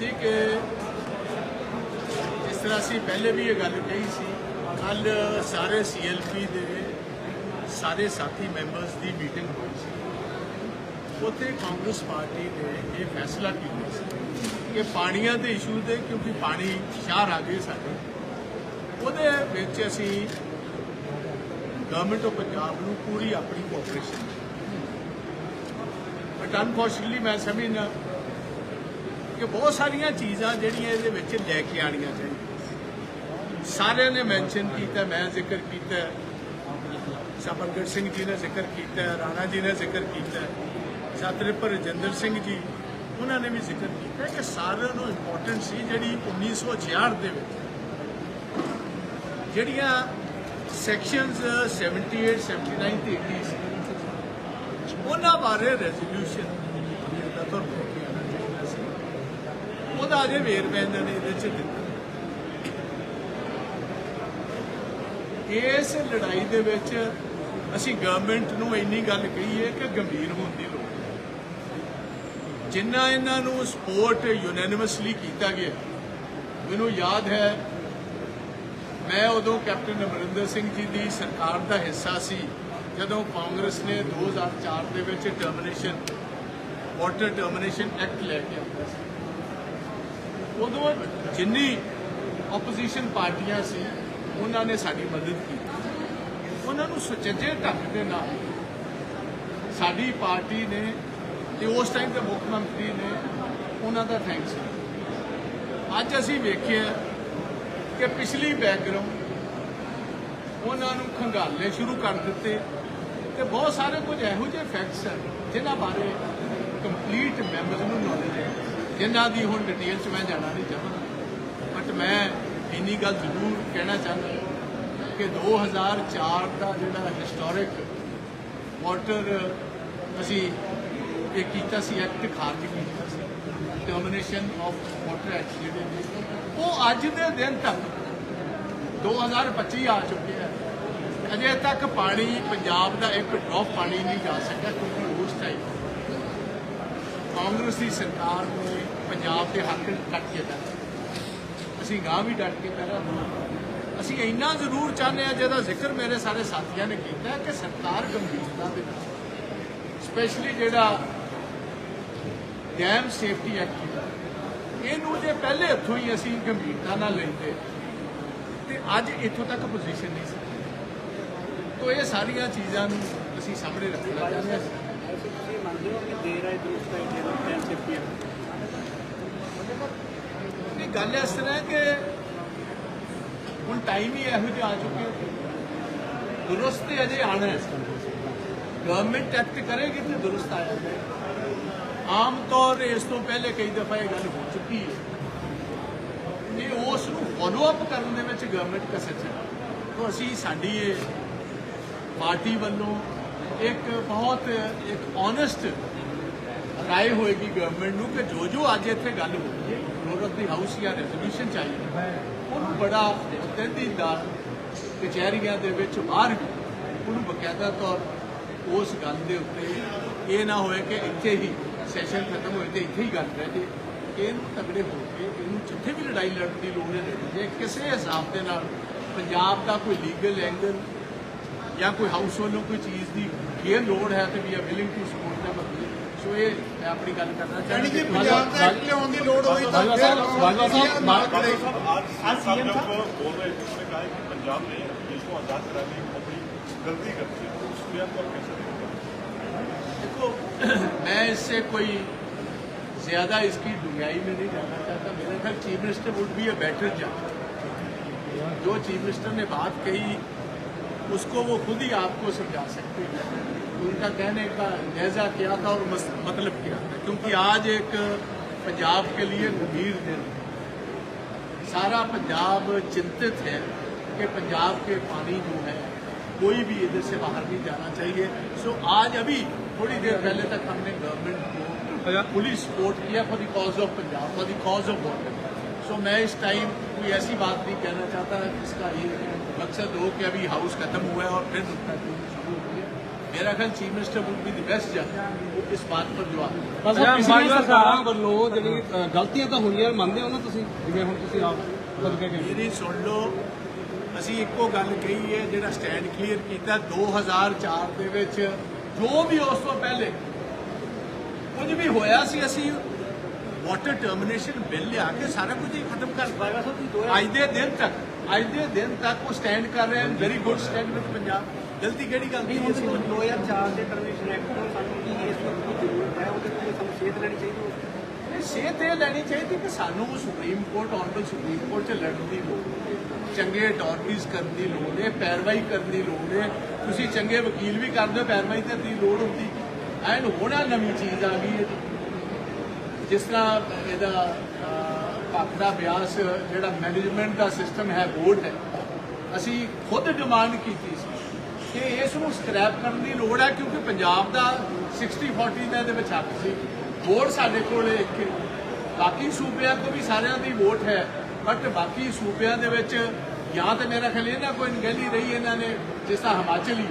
ਜੀ ਕਿ ਜਿਸ ਤਰ੍ਹਾਂ ਅਸੀਂ ਪਹਿਲੇ ਵੀ ਇਹ ਗੱਲ ਕਹੀ ਸੀ ਕੱਲ ਸਾਰੇ ਸੀਐਲਪੀ ਦੇ ਸਾਰੇ ਸਾਥੀ ਮੈਂਬਰਸ ਦੀ ਮੀਟਿੰਗ ਹੋਈ ਸੀ। ਉੱਥੇ ਕਾਂਗਰਸ ਪਾਰਟੀ ਨੇ ਇਹ ਫੈਸਲਾ ਕੀਤਾ ਸੀ? ਕਿ ਪਾਣੀਆਂ ਦੇ ਇਸ਼ੂ 'ਤੇ ਕਿਉਂਕਿ ਪਾਣੀ ਸ਼ਹਿਰ ਆ ਗਏ ਸਾਡੇ। ਉਹਦੇ ਵਿੱਚ ਅਸੀਂ ਗਵਰਨਮੈਂਟ ਆਫ ਪੰਜਾਬ ਨੂੰ ਪੂਰੀ ਆਪਣੀ ਕੋਆਪਰੇਸ਼ਨ ਬਟ ਅਨਫੋਰਚੂਨਟਲੀ ਮੈਂ ਸਮਝਣਾ ਕਿ ਬਹੁਤ ਸਾਰੀਆਂ ਚੀਜ਼ਾਂ ਜਿਹੜੀਆਂ ਇਹਦੇ ਵਿੱਚ ਲੈ ਕੇ ਆਣੀਆਂ ਚਾਹੀਦੀਆਂ। ਸਾਰਿਆਂ ਨੇ ਮੈਂਸ਼ਨ ਕੀਤਾ, ਮੈਂ ਜ਼ਿਕਰ ਕੀਤਾ ਸਬਰਗੜ ਸਿੰਘ ਜੀ ਨੇ ਜ਼ਿਕਰ ਕੀਤਾ, ਰਾਣਾ ਜੀ ਨੇ ਜ਼ਿਕਰ ਕੀਤਾ ਸਤਰਿਪਰ ਰਜਿੰਦਰ ਸਿੰਘ ਜੀ, ਉਹਨਾਂ ਨੇ ਵੀ ਜ਼ਿਕਰ ਕੀਤਾ ਕਿ ਸਾਰਿਆਂ ਨੂੰ ਇੰਪੋਰਟੈਂਟ ਸੀ ਜਿਹੜੀ 1966 ਦੇ ਵਿੱਚ। ਜਿਹੜੀਆਂ ਸੈਕਸ਼ਨਸ 78 79 ਤੇ 80 ਸੀ, ਉਹਨਾਂ ਬਾਰੇ ਰੈਜ਼ੋਲੂਸ਼ਨ ਦਾ ਤੋਂ ਲੈ ਕੇ ਆਉਣਾ ਚਾਹੀਦਾ ਸੀ ਉਹਦਾ ਅਜੇ ਇਹਦੇ ਚ ਦਿੱਤਾ। ਇਸ ਲੜਾਈ ਦੇ ਵਿੱਚ ਅਸੀਂ ਗਵਰਨਮੈਂਟ ਨੂੰ ਇੰਨੀ ਗੱਲ ਕਹੀ ਹੈ ਕਿ ਗੰਭੀਰ ਹੋਣ ਦੀ ਲੋੜ ਹੈ ਜਿੰਨਾ ਇਹਨਾਂ ਨੂੰ ਸਪੋਰਟ ਯੂਨੈਨਿਮਸਲੀ ਕੀਤਾ ਗਿਆ, ਮੈਨੂੰ ਯਾਦ ਹੈ, ਮੈਂ ਉਦੋਂ ਕੈਪਟਨ ਅਮਰਿੰਦਰ ਸਿੰਘ ਜੀ ਦੀ ਸਰਕਾਰ ਦਾ ਹਿੱਸਾ ਸੀ, ਜਦੋਂ ਕਾਂਗਰਸ ਨੇ 2004 ਦੇ ਵਿੱਚ ਟਰਮੀਨੇਸ਼ਨ ਵਾਟਰ ਟਰਮੀਨੇਸ਼ਨ ਐਕਟ ਲੈ ਕੇ ਆਇਆ ਸੀ। ਉਦੋਂ ਜਿੰਨੀ ਆਪੋਜੀਸ਼ਨ ਪਾਰਟੀਆਂ ਸੀ, ਉਹਨਾਂ ਨੇ ਸਾਡੀ ਮਦਦ ਕੀਤੀ। ਉਹਨਾਂ ਨੂੰ ਸੁਚੱਜੇ ਢੰਗ ਦੇ ਨਾਲ ਸਾਡੀ ਪਾਰਟੀ ਨੇ ਤੇ ਉਸ ਟਾਈਮ ਦੇ ਮੁੱਖ ਮੰਤਰੀ ਨੇ ਉਹਨਾਂ ਦਾ ਥੈਂਕਸ ਅੱਜ ਅਸੀਂ ਵੇਖਿਆ ਕਿ ਪਿਛਲੀ ਬੈਕਗ੍ਰਾਉਂਡ ਉਹਨਾਂ ਨੂੰ ਖੰਗਾਲਣੇ ਸ਼ੁਰੂ ਕਰ ਦਿੱਤੇ ਤੇ ਬਹੁਤ ਸਾਰੇ ਕੁਝ ਇਹੋ ਜਿਹੇ ਫੈਕਟਸ ਹਨ ਜਿਨ੍ਹਾਂ ਬਾਰੇ ਕੰਪਲੀਟ ਮੈਂਬਰਸ ਨੂੰ ਨੌਲੇਜ ਹੈ। ਜਿਨ੍ਹਾਂ ਦੀ ਹੁਣ ਡਿਟੇਲ 'ਚ ਮੈਂ ਜਾਣਾ ਨਹੀਂ ਚਾਹੁੰਦਾ। ਬਟ ਮੈਂ ਇੰਨੀ ਗੱਲ ਜ਼ਰੂਰ ਕਹਿਣਾ ਚਾਹੁੰਦਾ ਕਿ 2004 ਦਾ ਜਿਹੜਾ ਹਿਸਟੋਰਿਕ ਵਾਟਰ ਅਸੀਂ ਇਹ ਕੀਤਾ ਸੀ ਐਕਟ ਖਾਰਜ ਕੀਤਾ ਸੀ। ਟਰਮੀਨੇਸ਼ਨ ਆਫ ਵਾਟਰ ਐਕਟ ਜਿਹੜੇ ਨੇ, ਉਹ ਅੱਜ ਦੇ ਦਿਨ ਤੱਕ 2025 ਆ ਚੁੱਕਿਆ ਹੈ ਅਜੇ ਤੱਕ ਪਾਣੀ ਪੰਜਾਬ ਦਾ ਇੱਕ ਡ੍ਰੌਪ ਪਾਣੀ ਨਹੀਂ ਜਾ ਸਕਿਆ ਕਿਉਂਕਿ ਉਸ ਟਾਈਮ ਕਾਂਗਰਸ ਦੀ ਸਰਕਾਰ ਨੇ ਪੰਜਾਬ ਦੇ ਹੱਕ ਕੱਟ ਕੇ ਦਿੱਤਾ ਅਸੀਂ ਗਾਂ ਵੀ ਡਟ ਕੇ ਪਹਿਰਾ ਅਸੀਂ ਇੰਨਾ ਜ਼ਰੂਰ ਚਾਹੁੰਦੇ ਆ ਜਿਹਦਾ ਜ਼ਿਕਰ ਮੇਰੇ ਸਾਰੇ ਸਾਥੀਆਂ ਨੇ ਕੀਤਾ ਕਿ ਸਰਕਾਰ ਗੰਭੀਰਤਾ ਦੇ ਨਾਲ ਸਪੈਸ਼ਲੀ ਜਿਹੜਾ ਡੈਮ ਸੇਫਟੀ ਐਕਟ ਇਹਨੂੰ ਜੇ ਪਹਿਲੇ ਇੱਥੋਂ ਹੀ ਅਸੀਂ ਗੰਭੀਰਤਾ ਨਾਲ ਲੈਂਦੇ, ਤੇ ਅੱਜ ਇੱਥੋਂ ਤੱਕ ਪੋਜੀਸ਼ਨ ਨਹੀਂ ਸੀ। ਤੋ ਇਹ ਸਾਰੀਆਂ ਚੀਜ਼ਾਂ ਨੂੰ ਅਸੀਂ ਸਾਹਮਣੇ ਰੱਖਣਾ ਚਾਹੁੰਦੇ ਹਾਂ। ਤੁਸੀਂ ਮੰਨਦੇ ਹੋ ਕਿ ਦੇਰ ਆਏ ਦਰੁਸਤ ਹੈ ਸੇਫਟੀ ਹੈ ਇਹ ਗੱਲ ਇਸ ਤਰ੍ਹਾਂ ਕਿ ਹੁਣ ਟਾਈਮ ਹੀ ਇਹੋ ਜਿਹਾ ਆ ਚੁੱਕਿਆ ਦੁਰਸਤ ਤੇ ਅਜੇ ਆਣਾ ਹੈ ਗਵਰਨਮੈਂਟ ਐਕਟ ਕਰੇਗੀ ਤੇ ਦੁਰਸਤ ਆਇਆ ਆਮ ਤੌਰ ਇਸ ਤੋਂ ਪਹਿਲੇ ਕਈ ਦਫਾ ਇਹ ਗੱਲ ਹੋ ਚੁੱਕੀ ਹੈ। ਇਹ ਉਸ ਨੂੰ ਫੋਲੋ ਅਪ ਕਰਨ ਦੇ ਵਿੱਚ ਗਵਰਨਮੈਂਟ ਕਸਰ ਹੈ। ਤੋਂ ਅਸੀਂ ਸਾਡੀ ਇਹ ਪਾਰਟੀ ਵੱਲੋਂ ਇੱਕ ਬਹੁਤ ਇੱਕ ਓਨੈਸਟ ਰਾਏ ਹੋਏਗੀ ਗਵਰਨਮੈਂਟ ਨੂੰ ਕਿ ਜੋ ਜੋ ਅੱਜ ਇੱਥੇ ਗੱਲ ਹੋਈ ਹੈ ਫਲੋਰ ਦੀ ਹਾਊਸ ਜਾਂ ਰੈਜ਼ੋਲੂਸ਼ਨ ਚਾਹੀਦੀ ਉਹਨੂੰ ਬੜਾ ਤਹਿਦੀਦਾਰ ਕਚਹਿਰੀਆਂ ਦੇ ਵਿੱਚ ਬਾਹਰ ਵੀ ਉਹਨੂੰ ਬਕਾਇਦਾ ਤੌਰ ਉਸ ਗੱਲ ਦੇ ਉੱਤੇ ਇਹ ਨਾ ਹੋਏ ਕਿ ਇੱਥੇ ਹੀ ਸੈਸ਼ਨ ਖਤਮ ਹੋਏ ਤੇ ਇੱਥੇ ਹੀ ਗੱਲ ਰਹਿ ਜੇ। ਇਹਨੂੰ ਤਗੜੇ ਹੋ ਕੇ ਇਹਨੂੰ ਜਿੱਥੇ ਵੀ ਲੜਾਈ ਲੜਨ ਦੀ ਲੋੜ ਹੈ ਲੜੀ ਜੇ ਕਿਸੇ ਹਿਸਾਬ ਦੇ ਨਾਲ ਪੰਜਾਬ ਦਾ ਕੋਈ ਲੀਗਲ ਐਂਗਲ ਜਾਂ ਕੋਈ ਹਾਊਸ ਵੱਲੋਂ ਕੋਈ ਚੀਜ਼ ਦੀ ਇਹ ਲੋੜ ਹੈ ਤੇ ਵੀ ਆ ਵਿਲਿੰਗ ਟੂ ਸਪੋਰਟ ਦੇ ਮਤਲਬ ਸੋ ਇਹ ਮੈਂ ਆਪਣੀ ਗੱਲ ਕਰਨਾ ਯਾਨੀ ਕਿ ਚਾਹੁੰਦਾ ਪੰਜਾਬ ਦਾ ਐਕਟ ਲਿਆਉਣ ਦੀ ਲੋੜ ਹੋਈ ਤਾਂ ਬਾਜਵਾ ਸਾਹਿਬ- ਬਾਜਵਾ ਸਾਹਿਬ, ਨਾਲ ਖੜੇ आज सीएम जब बोल रहे थे उन्होंने कहा है कि पंजाब ने देश को आजाद कराने की बहुत बड़ी गलती कर दी है तो उस बयान को आप कैसे देखते हैं देखो मैं इससे कोई ज्यादा इसकी डुंगाई में नहीं जाना चाहता मेरा ख्याल chief minister would be a better जज जो चीफ मिनिस्टर ने बात कही उसको वो खुद ही आपको समझा सकते हैं उनका कहने का लहजा क्या था और मतलब क्या था क्योंकि आज एक पंजाब के लिए गंभीर दिन सारा पंजाब चिंतित है कि पंजाब के पानी जो है कोई भी इधर से बाहर नहीं जाना चाहिए। सो आज अभी थोड़ी देर पहले तक हमने गवर्नमेंट को फुली सपोर्ट किया for the cause of Punjab for the cause of water so मैं इस टाइम कोई ऐसी बात नहीं कहना चाहता जिसका ये मकसद हो कि अभी हाउस खत्म हुआ है और फिर मेरा ख्याल chief minister would be the best जज इस बात पर जवाब ਬਸ ਪਿਛਲੀਆਂ ਸਰਕਾਰਾਂ ਵੱਲੋਂ ਜਿਹੜੀ ਅ, ਗਲਤੀਆਂ ਤਾਂ ਹੋਈਆਂ ਮੰਨਦੇ ਹੋ ਨਾ ਤੁਸੀਂ ਜਿਵੇਂ ਹੁਣ ਤੁਸੀਂ ਆਪ ਖੁਦ ਕਹਿ ਕੇ ਮੇਰੀ ਸੁਣ ਲਓ ਅਸੀਂ ਇੱਕੋ ਗੱਲ ਕਹੀ ਹੈ ਜਿਹੜਾ ਸਟੈਂਡ ਕਲੀਅਰ ਕੀਤਾ 2004 ਦੇ ਵਿੱਚ ਜੋ ਵੀ ਉਸ ਤੋਂ ਪਹਿਲੇ ਕੁਝ ਵੀ ਹੋਇਆ ਸੀ ਅਸੀਂ ਵਾਟਰ ਟਰਮੀਨੇਸ਼ਨ ਬਿੱਲ ਲਿਆ ਕੇ ਸਾਰਾ ਕੁਝ ਹੀ ਖਤਮ ਕਰ ਬਾਗਾ ਸਾਹਿਬ ਤੁਸੀਂ ਦੋ ਅੱਜ ਦੇ ਦਿਨ ਤੱਕ ਅੱਜ ਦੇ ਦਿਨ ਤੱਕ ਉਹ ਸਟੈਂਡ ਕਰ ਰਹੇ ਹਨ very good stand with Punjab ਗਲਤੀ ਕਿਹੜੀ ਗੱਲ ਦੀ ਅਸੀਂ 2004 ਦੇ ਟਰਮੀਨੇਸ਼ਨ ਐਕਟ ਤੋਂ ਸਾਨੂੰ ਕੀ ਇਸ ਵਕਤ ਦੀ ਜ਼ਰੂਰਤ ਹੈ? ਉਹਦੇ ਤੋਂ ਸਾਨੂੰ ਸੇਧ ਲੈਣੀ ਚਾਹੀਦੀ ਹੈ। ਇਹ ਸੇਧ ਇਹ ਲੈਣੀ ਚਾਹੀਦੀ ਕਿ ਸਾਨੂੰ Supreme Court honourable Supreme Court 'ਚ ਲੜਨ ਦੀ ਲੋੜ ਹੈ। ਚੰਗੇ ਅਟਾਰਨੀਜ਼ ਕਰਨ ਦੀ ਲੋੜ ਹੈ ਪੈਰਵਾਈ ਕਰਨ ਦੀ ਲੋੜ ਹੈ। ਤੁਸੀਂ ਚੰਗੇ ਵਕੀਲ ਵੀ ਕਰਦੇ ਹੋ ਪੈਰਵਾਈ ਤੇ ਦੀ ਲੋੜ ਹੁੰਦੀ। ਐਨ ਹੋਣਾ ਨਵੀਂ ਚੀਜ਼ ਆ ਗਈ ਹੈ। ਜਿਸ ਤਰ੍ਹਾਂ ਇਹਦਾ ਅਹ, ਭਾਖੜਾ ਬਿਆਸ ਜਿਹੜਾ ਮੈਨੇਜਮੈਂਟ ਦਾ ਸਿਸਟਮ ਹੈ ਬੋਰਡ ਹੈ। ਅਸੀਂ ਖੁਦ ਡਿਮਾਂਡ ਕੀਤੀ ਸੀ। ਕਿ ਇਸ ਨੂੰ ਸਕ੍ਰੈਪ ਕਰਨ ਦੀ ਲੋੜ ਹੈ, ਕਿਉਂਕਿ ਪੰਜਾਬ ਦਾ 60 40 ਦਾ ਇਹਦੇ ਵਿੱਚ ਹੱਕ ਸੀ। ਵੋਟ ਸਾਡੇ ਕੋਲ ਇੱਕ ਬਾਕੀ ਸੂਬਿਆਂ ਕੋ ਵੀ ਸਾਰਿਆਂ ਦੀ ਵੋਟ ਹੈ ਬਟ ਬਾਕੀ ਸੂਬਿਆਂ ਦੇ ਵਿੱਚ ਜਾਂ ਤਾਂ ਮੇਰਾ ਖਿਆਲ ਇਹਨਾਂ ਕੋਈ ਅਣਗਹਿਲੀ ਰਹੀ ਇਹਨਾਂ ਨੇ, ਜਿਸ ਤਰ੍ਹਾਂ ਹਿਮਾਚਲੀ।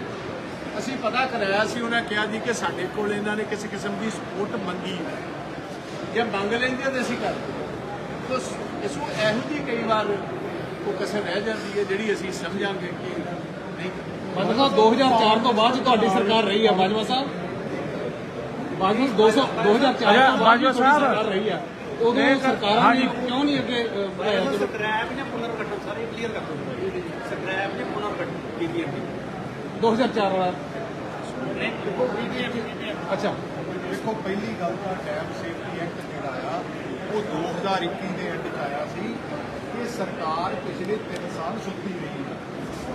ਅਸੀਂ ਪਤਾ ਕਰਾਇਆ ਸੀ, ਉਹਨਾਂ ਕਿਹਾ ਜੀ ਕਿ ਸਾਡੇ ਕੋਲ ਇਹਨਾਂ ਨੇ ਕਿਸੇ ਕਿਸਮ ਦੀ ਸਪੋਰਟ ਮੰਗੀ ਹੈ ਜੇ ਮੰਗ ਲੈਂਦੇ ਤਾਂ ਅਸੀਂ ਕਰਦੇ ਤੋ ਇਸ ਨੂੰ ਇਹੋ ਜਿਹੀ ਕਈ ਵਾਰ ਉਹ ਕਸਰ ਰਹਿ ਜਾਂਦੀ ਹੈ, ਜਿਹੜੀ ਅਸੀਂ ਸਮਝਾਂਗੇ ਕਿ ਨਹੀਂ। ਬਾਜਵਾ ਸਾਹਿਬ 2004 ਤੋਂ ਬਾਅਦ ਤੁਹਾਡੀ ਸਰਕਾਰ ਰਹੀ ਹੈ ਬਾਜਵਾ ਸਾਹਿਬ। ਬਾਜਵਾ 200 2004 ਤੋਂ ਬਾਅਦ 'ਚ ਤੁਹਾਡੀ ਸਰਕਾਰ ਰਹੀ ਹੈ ਉਦੋਂ ਸਰਕਾਰਾਂ ਨੇ ਕਿਉਂ ਨਹੀਂ ਅੱਗੇ ਅ, ਵਧਾਇਆ ਚਲੋ ਸਕ੍ਰੈਪ ਜਾਂ ਪੁਨਰਗਠਨ ਸਾਰੇ ਕਲੀਅਰ ਕਰ ਦਿਓ। ਸਕ੍ਰੈਪ ਜਾਂ ਪੁਨਰਗਠਨ ਬੀਬੀਐਮ 2004 ਵਾਲਾ। ਦੇਖੋ ਬੀਬੀਐਮ ਅੱਛਾ। ਦੇਖੋ ਪਹਿਲੀ ਗੱਲ ਤਾਂ ਡੈਮ ਸੇਫਟੀ ਐਕਟ ਜਿਹੜਾ ਆ ਉਹ 2021 ਦੇ ਐਂਡ 'ਚ ਆਇਆ ਸੀ। ਇਹ ਸਰਕਾਰ ਪਿਛਲੇ 3 ਸਾਲ ਸੁੱਤੀ ਰਹੀ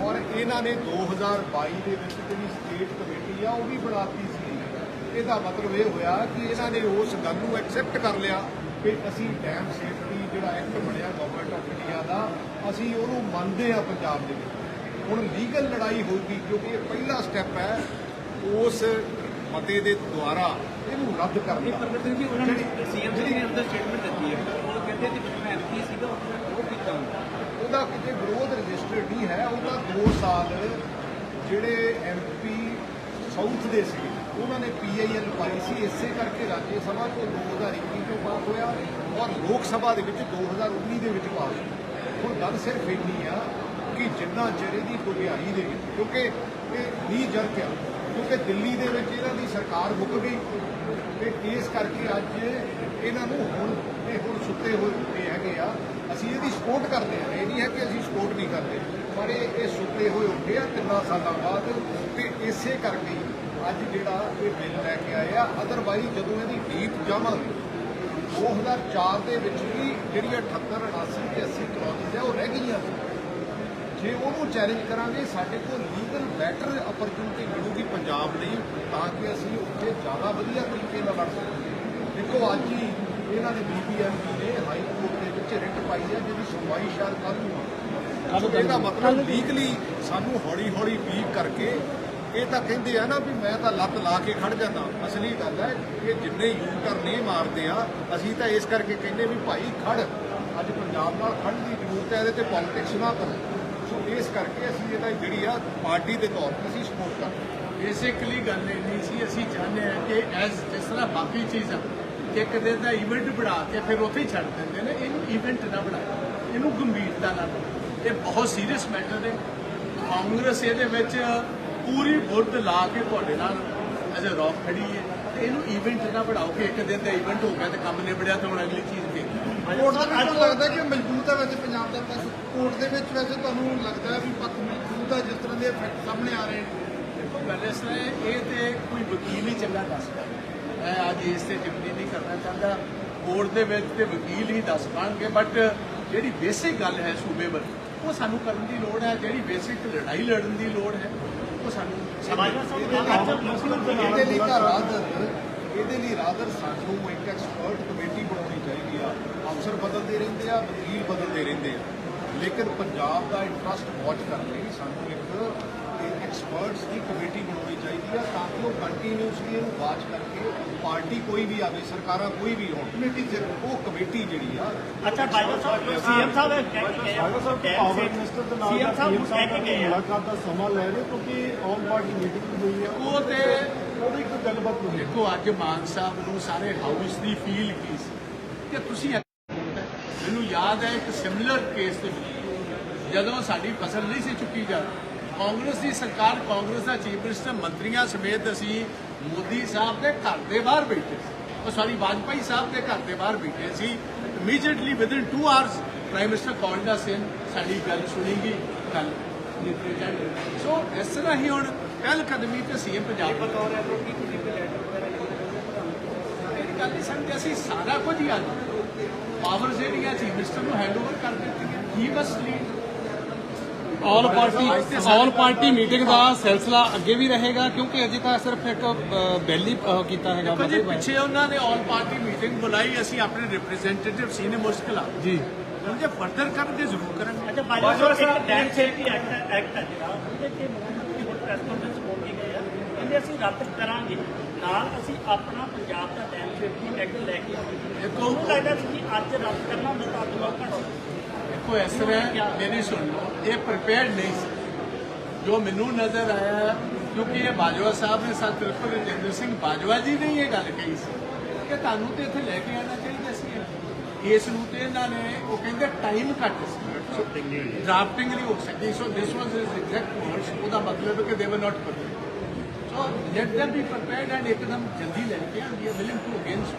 ਔਰ ਇਹਨਾਂ ਨੇ 2022 ਦੇ ਵਿੱਚ ਜਿਹੜੀ ਸਟੇਟ ਕਮੇਟੀ ਆ ਉਹ ਵੀ ਬਣਾਤੀ ਸੀ। ਇਹਦਾ ਮਤਲਬ ਇਹ ਹੋਇਆ ਕਿ ਇਹਨਾਂ ਨੇ ਉਸ ਗੱਲ ਨੂੰ ਐਕਸੈਪਟ ਕਰ ਲਿਆ ਕਿ ਅਸੀਂ ਡੈਮ ਸੇਫਟੀ ਜਿਹੜਾ ਐਕਟ ਬਣਿਆ ਗਵਰਨਮੈਂਟ ਆਫ ਇੰਡੀਆ ਦਾ ਅਸੀਂ ਉਹਨੂੰ ਮੰਨਦੇ ਆ ਪੰਜਾਬ ਦੇ ਵਿੱਚ। ਹੁਣ ਲੀਗਲ ਲੜਾਈ ਹੋਊਗੀ ਕਿਉਂਕਿ ਇਹ ਪਹਿਲਾ ਸਟੈਪ ਹੈ ਉਸ ਮਤੇ ਦੇ ਦੁਆਰਾ ਇਹਨੂੰ ਰੱਦ ਕਰਨ। ਪ੍ਰਗਟ ਸਿੰਘ ਜੀ ਉਹਨਾਂ ਨੇ ਸੀਐਮ ਜੀ ਨੇ ਅੰਦਰ ਸਟੇਟਮੈਂਟ ਦਿੱਤੀ ਹੈ। ਉਹ ਕਹਿੰਦੇ ਕਿ ਮੈਂ ਐਮਪੀ ਸੀਗਾ ਉਹ ਉਹਦਾ ਕਿਤੇ ਵਿਰੋਧ ਰਜਿਸਟਰਡ ਨਹੀਂ ਹੈ ਉਹਦਾ 2 ਸਾਲ ਜਿਹੜੇ ਐਮਪੀ ਸਾਊਥ ਦੇ ਸੀ ਉਹਨਾਂ ਨੇ ਪੀਆਈਐਲ ਪਾਈ ਸੀ, ਇਸੇ ਕਰਕੇ ਰਾਜ ਸਭਾ ਤੋਂ 2021 ਤੋਂ ਪਾਸ ਹੋਇਆ ਔਰ ਲੋਕ ਸਭਾ ਦੇ ਵਿੱਚ 2019 ਦੇ ਵਿੱਚ ਪਾਸ ਹੋਇਆ। ਹੁਣ ਗੱਲ ਸਿਰਫ ਇੰਨੀ ਆ ਕਿ ਜਿੰਨਾ ਚਿਰ ਦੀ ਦੁਗਿਆਈ ਦੇ ਵਿੱਚ, ਕਿਉਂਕਿ ਇਹ ਨੀ ਜਰਕ ਆ, ਕਿਉਂਕਿ ਦਿੱਲੀ ਦੇ ਵਿੱਚ ਇਹਨਾਂ ਦੀ ਸਰਕਾਰ ਮੁੱਕ ਗਈ ਤੇ ਇਸ ਕਰਕੇ ਅੱਜ ਇਹਨਾਂ ਨੂੰ ਹੁਣ ਇਹ ਸੁੱਤੇ ਹੋਏ ਉੱਠੇ ਹੈਗੇ ਆ। ਅਸੀਂ ਇਹਦੀ ਸਪੋਰਟ ਕਰਦੇ ਆ। ਇਹ ਨਹੀਂ ਹੈ ਕਿ ਅਸੀਂ ਸਪੋਰਟ ਨਹੀਂ ਕਰਦੇ। ਪਰ ਇਹ ਇਹ ਸੁੱਤੇ ਹੋਏ ਉੱਠੇ ਆ ਤਿੰਨਾਂ ਸਾਲਾਂ ਬਾਅਦ ਤੇ ਇਸੇ ਕਰਕੇ ਹੀ ਅੱਜ ਜਿਹੜਾ ਇਹ ਬਿੱਲ ਲੈ ਕੇ ਆਏ ਆ ਅਦਰਵਾਈਜ਼ ਜਦੋਂ ਇਹਦੀ ਡੀਪ ਜਾਵਾਂਗੇ 2004 ਦੇ ਵਿੱਚ ਵੀ ਜਿਹੜੀਆਂ 78 89 ਤੇ 80 ਕਲੌਜ਼ਸ ਆ, ਉਹ ਰਹਿ ਗਈਆਂ। ਸੀ ਜੇ ਉਹਨੂੰ ਚੈਲੰਜ ਕਰਾਂਗੇ, ਸਾਡੇ ਕੋਲ ਲੀਗਲ ਬੈਟਰ ਅਪਰਚੂਨਿਟੀ ਮਿਲੂਗੀ ਪੰਜਾਬ ਲਈ, ਤਾਂ ਕਿ ਅਸੀਂ ਉੱਥੇ ਜ਼ਿਆਦਾ ਵਧੀਆ ਤਰੀਕੇ ਨਾਲ ਲੜ ਸਕੀਏ। ਦੇਖੋ, ਅੱਜ ਹੀ ਇਹਨਾਂ ਨੇ ਬੀਬੀਐਮਪੀ ਨੇ ਹਾਈ ਕੋਰਟ ਦੇ ਵਿੱਚ ਰਿਟ ਪਾਈ ਹੈ ਜਿਹਦੀ ਸੁਣਵਾਈ ਸ਼ਾਇਦ ਕੱਲ੍ਹ ਨੂੰ ਆ ਸੋ ਇਹਦਾ ਮਤਲਬ ਲੀਗਲੀ ਸਾਨੂੰ ਹੌਲੀ ਹੌਲੀ ਵੀਕ ਕਰਕੇ ਇਹ ਤਾਂ ਕਹਿੰਦੇ ਆ ਨਾ ਵੀ ਮੈਂ ਤਾਂ ਲੱਤ ਲਾ ਕੇ ਖੜ ਜਾਂਦਾ। ਅਸਲੀ ਗੱਲ ਹੈ ਕਿ ਜਿੰਨੇ ਯੂ ਨਹੀਂ ਮਾਰਦੇ ਆ ਅਸੀਂ ਤਾਂ ਇਸ ਕਰਕੇ ਕਹਿੰਦੇ ਵੀ ਭਾਈ ਖੜ ਅੱਜ ਪੰਜਾਬ ਨਾਲ ਖੜਨ ਦੀ ਜ਼ਰੂਰਤ ਹੈ ਇਹਦੇ ਤੇ ਪੋਲਿਟਿਕਸ ਨਾ ਕਰੋ। ਸੋ ਇਸ ਕਰਕੇ ਅਸੀਂ ਇਹਦਾ ਜਿਹੜੀ ਆ ਪਾਰਟੀ ਦੇ ਤੌਰ ਤੇ ਅਸੀਂ ਸਪੋਰਟ ਕਰਦੇ। ਬੇਸਿਕਲੀ ਗੱਲ ਇਹ ਨਹੀਂ ਸੀ ਅਸੀਂ ਚਾਹੁੰਦੇ ਹਾਂ ਕਿ ਐਸ ਜਿਸ ਤਰ੍ਹਾਂ ਬਾਕੀ ਚੀਜ਼ਾਂ ਕਿ ਇੱਕ ਦਿਨ ਦਾ ਇਵੈਂਟ ਬਣਾ ਕੇ ਫਿਰ ਉੱਥੇ ਹੀ ਛੱਡ ਦਿੰਦੇ ਨੇ। ਇਹਨੂੰ ਇਵੈਂਟ ਨਾ ਬਣਾਓ। ਇਹਨੂੰ ਗੰਭੀਰਤਾ ਨਾਲ। ਇਹ ਬਹੁਤ ਸੀਰੀਅਸ ਮੈਟਰ ਹੈ ਕਾਂਗਰਸ ਇਹਦੇ ਵਿੱਚ ਪੂਰੀ ਬੁੱਧ ਲਾ ਕੇ ਤੁਹਾਡੇ ਨਾਲ ਅਜੇ ਰੌਕ ਖੜੀ ਹੈ। ਤੇ ਇਹਨੂੰ ਇਵੈਂਟ ਨਾ ਬਣਾਓ ਕਿ ਇੱਕ ਦਿਨ ਦਾ ਇਵੈਂਟ ਹੋ ਗਿਆ ਤੇ ਕੰਮ ਨਿਬੜਿਆ ਤੇ ਹੁਣ ਅਗਲੀ ਚੀਜ਼ ਫੇਰ ਕੋਰਟ ਦੇ ਵਿੱਚ ਲੱਗਦਾ ਕਿ ਮਜ਼ਬੂਤ ਹੈ ਵੈਸੇ ਪੰਜਾਬ ਦਾ ਬਸ ਕੋਰਟ ਦੇ ਵਿੱਚ ਵੈਸੇ ਤੁਹਾਨੂੰ ਲੱਗਦਾ ਵੀ ਪੱਖ ਮਜ਼ਬੂਤ ਹੈ ਜਿਸ ਤਰ੍ਹਾਂ ਦੇ ਇਫੈਕਟ ਸਾਹਮਣੇ ਆ ਰਹੇ ਨੇ। ਦੇਖੋ ਗੱਲ ਇਸ ਤਰ੍ਹਾਂ ਇਹ ਤੇ ਕੋਈ ਵਕੀਲ ਹੀ ਚੰਗਾ ਦੱਸ ਸਕਦਾ ਮੈਂ ਅੱਜ ਇਸ ਤੇ ਟਿੱਪਣੀ ਨਹੀਂ ਕਰਨਾ ਚਾਹੁੰਦਾ। ਕੋਰਟ ਦੇ ਵਿੱਚ ਤੇ ਵਕੀਲ ਹੀ ਦੱਸ ਪਾਣਗੇ ਬਟ ਜਿਹੜੀ ਬੇਸਿਕ ਗੱਲ ਹੈ ਸੂਬੇ ਵੱਲ ਉਹ ਸਾਨੂੰ ਕਰਨ ਦੀ ਲੋੜ ਹੈ ਜਿਹੜੀ ਬੇਸਿਕ ਲੜਾਈ ਲੜਨ ਦੀ ਲੋੜ ਹੈ ਉਹ ਸਾਨੂੰ ਇਹਦੇ ਲਈ ਤਾਂ ਰਾਦਰ ਇਹਦੇ ਲਈ ਰਾਦਰ ਸਾਨੂੰ ਇੱਕ ਐਕਸਪਰਟ ਕਮੇਟੀ ਬਣਾਉਣੀ ਚਾਹੀਦੀ ਆ। ਅਫਸਰ ਬਦਲਦੇ ਰਹਿੰਦੇ ਆ ਵਕੀਲ ਬਦਲਦੇ ਰਹਿੰਦੇ ਆ। ਲੇਕਿਨ ਪੰਜਾਬ ਦਾ ਇੰਟਰਸਟ ਵਾਚ ਕਰਨ ਲਈ ਸਾਨੂੰ ਇੱਕ ਐਕਸਪਰਟਸ ਦੀ ਕਮੇਟੀ ਬਣਾਉਣੀ ਚਾਹੀਦੀ ਆ ਤਾਂ ਕਿ ਉਹ ਕੰਟੀਨਿਊਸਲੀ ਇਹਨੂੰ ਵਾਚ ਕਰਕੇ ਪਾਰਟੀ ਕੋਈ ਵੀ ਆਵੇ ਸਰਕਾਰਾਂ ਕੋਈ ਵੀ ਹੋਣ ਉਹ ਕਮੇਟੀ ਜਿਹੜੀ ਆ ਅੱਛਾ ਬਾਈਬਲ ਸਾਹਿਬ ਸੀਐਮ ਸਾਹਿਬ ਇਹ ਕਹਿ ਕੇ ਗਏ ਆ। ਪਾਵਰ ਮਿਨਿਸਟਰ ਦੇ ਨਾਲ ਸੀਐਮ ਸਾਹਿਬ PM ਕਹਿ ਕੇ ਗਏ ਆ। ਮੁਲਾਕਾਤ ਦਾ ਸਮਾਂ ਲੈ ਰਹੇ ਕਿਉਂਕਿ ਆਲ ਪਾਰਟੀ ਮੀਟਿੰਗ ਹੋਈ ਹੈ ਉਹ ਤੇ ਉਹਦੀ ਇੱਕ ਗੱਲਬਾਤ ਹੋਈ ਹੈ ਦੇਖੋ ਅੱਜ ਮਾਨ ਸਾਹਿਬ ਨੂੰ ਸਾਰੇ ਹਾਊਸ ਦੀ ਫੀਲ ਕੀ ਸੀ? ਕਿ ਤੁਸੀਂ ਮੈਨੂੰ ਯਾਦ ਹੈ ਇੱਕ ਸਿਮਿਲਰ ਕੇਸ ਦੇ ਵਿੱਚ ਜਦੋਂ ਸਾਡੀ ਫਸਲ ਨਹੀਂ ਸੀ ਚੁੱਕੀ ਜਾ ਕਾਂਗਰਸ ਦੀ ਸਰਕਾਰ ਕਾਂਗਰਸ ਦਾ ਚੀਫ ਮਿਨਿਸਟਰ ਮੰਤਰੀਆਂ ਸਮੇਤ ਅਸੀਂ ਮੋਦੀ ਸਾਹਿਬ ਦੇ ਘਰ ਦੇ ਬਾਹਰ ਬੈਠੇ ਸੀ। ਉਹ ਸੌਰੀ ਵਾਜਪਾਈ ਸਾਹਿਬ ਦੇ ਘਰ ਦੇ ਬਾਹਰ ਬੈਠੇ ਸੀ। Immediately within 2 hours prime minister called us in ਸਾਡੀ ਗੱਲ ਸੁਣੀਗੀ ਕੱਲ ਸੋ ਇਸ ਤਰ੍ਹਾਂ ਹੀ ਹੁਣ ਪਹਿਲ ਕਦਮੀ ਤੇ ਸੀਐਮ ਪੰਜਾਬ ਬਤੌਰ ਐਡਵੋਕੇਟ ਕੀ ਤੁਸੀਂ ਕੋਈ ਲੈਟਰ ਵਗੈਰਾ ਇਹ ਗੱਲ ਨਹੀਂ ਸਮਝੇ ਅਸੀਂ ਸਾਰਾ ਕੁਝ ਹੀ ਅੱਜ ਪਾਵਰ ਜਿਹੜੀਆਂ ਚੀਫ ਮਿਨਿਸਟਰ ਨੂੰ ਹੈਂਡਓਵਰ ਕਰ ਦਿੱਤੀਆਂ ਹੀ। ਬਸ lead all party all party meeting ਦਾ ਸਿਲਸਿਲਾ ਅੱਗੇ ਵੀ ਰਹੇਗਾ ਕਿਉਂਕਿ ਅਜੇ ਤਾਂ ਸਿਰਫ ਇੱਕ ਬੈਲੀ ਕੀਤਾ ਹੈਗਾ ਦੇਖੋ ਜੀ। ਪਿੱਛੇ ਉਹਨਾਂ ਨੇ ਆਲ ਪਾਰਟੀ ਮੀਟਿੰਗ ਬੁਲਾਈ ਅਸੀਂ ਆਪਣੇ ਰਿਪਰੈਜ਼ੈਂਟੇਟਿਵ ਸੀ ਨੇ ਮੁਸ਼ਕਲ ਆ। ਜੀ। ਜੇ ਫਰਦਰ ਕਰਨਗੇ ਜ਼ਰੂਰ ਕਰਾਂਗੇ ਅੱਛਾ ਬਾਈਬਲ ਸਾਹਿਬ ਇੱਕ ਸੇਫਟੀ ਐਕਟ ਐਕਟ ਹੈ ਜਿਹੜਾ। ਉਹਦੇ ਤੇ ਮੁੱਖ ਹੁਣ ਪ੍ਰੈਸ ਕਾਨਫਰੰਸ ਬੋਲ ਕੇ ਗਏ ਆ। ਕਹਿੰਦੇ ਅਸੀਂ ਰੱਦ ਕਰਾਂਗੇ। ਨਾਲ ਅਸੀਂ ਆਪਣਾ ਪੰਜਾਬ ਦਾ ਡੈਮ ਸੇਫਟੀ ਐਕਟ ਲੈ ਕੇ ਆਵਾਂਗੇ। ਮੈਨੂੰ ਲੱਗਦਾ ਸੀ ਕਿ ਅੱਜ ਰੱਦ ਕਰਨਾ ਬਹੁਤ ਘੱਟ ਦੇਖੋ ਇਸ ਤਰ੍ਹਾਂ ਮੇਰੀ ਸੁਣ ਲਓ ਇਹ ਪ੍ਰਿਪੇਅਰਡ ਨਹੀਂ ਸੀ। ਜੋ ਮੈਨੂੰ ਨਜ਼ਰ ਆਇਆ ਕਿਉਂਕਿ ਇਹ ਬਾਜਵਾ ਸਾਹਿਬ ਨੇ ਸਤ ਤ੍ਰਿਪਤ ਰਜਿੰਦਰ ਸਿੰਘ ਬਾਜਵਾ ਜੀ ਨੇ ਇਹ ਗੱਲ ਕਹੀ ਸੀ ਕਿ ਤੁਹਾਨੂੰ ਤੇ ਇੱਥੇ ਲੈ ਕੇ ਆਉਣਾ ਚਾਹੀਦਾ ਸੀ ਇਸ ਨੂੰ ਤੇ ਇਹਨਾਂ ਨੇ ਉਹ ਕਹਿੰਦੇ ਟਾਈਮ ਘੱਟ ਸੀ। ਡਰਾਫਟਿੰਗ ਨਹੀਂ ਹੋ ਸਕਦੀ so this was his exact words ਉਹਦਾ ਮਤਲਬ ਹੈ ਕਿ they were not prepared so let them be prepared and ਇੱਕਦਮ ਜਲਦੀ ਲੈ ਕੇ ਆਉਂਦੀ ਹੈ ਵਿਲਿੰਗ ਟੂ ਅਗੇਂਸਟ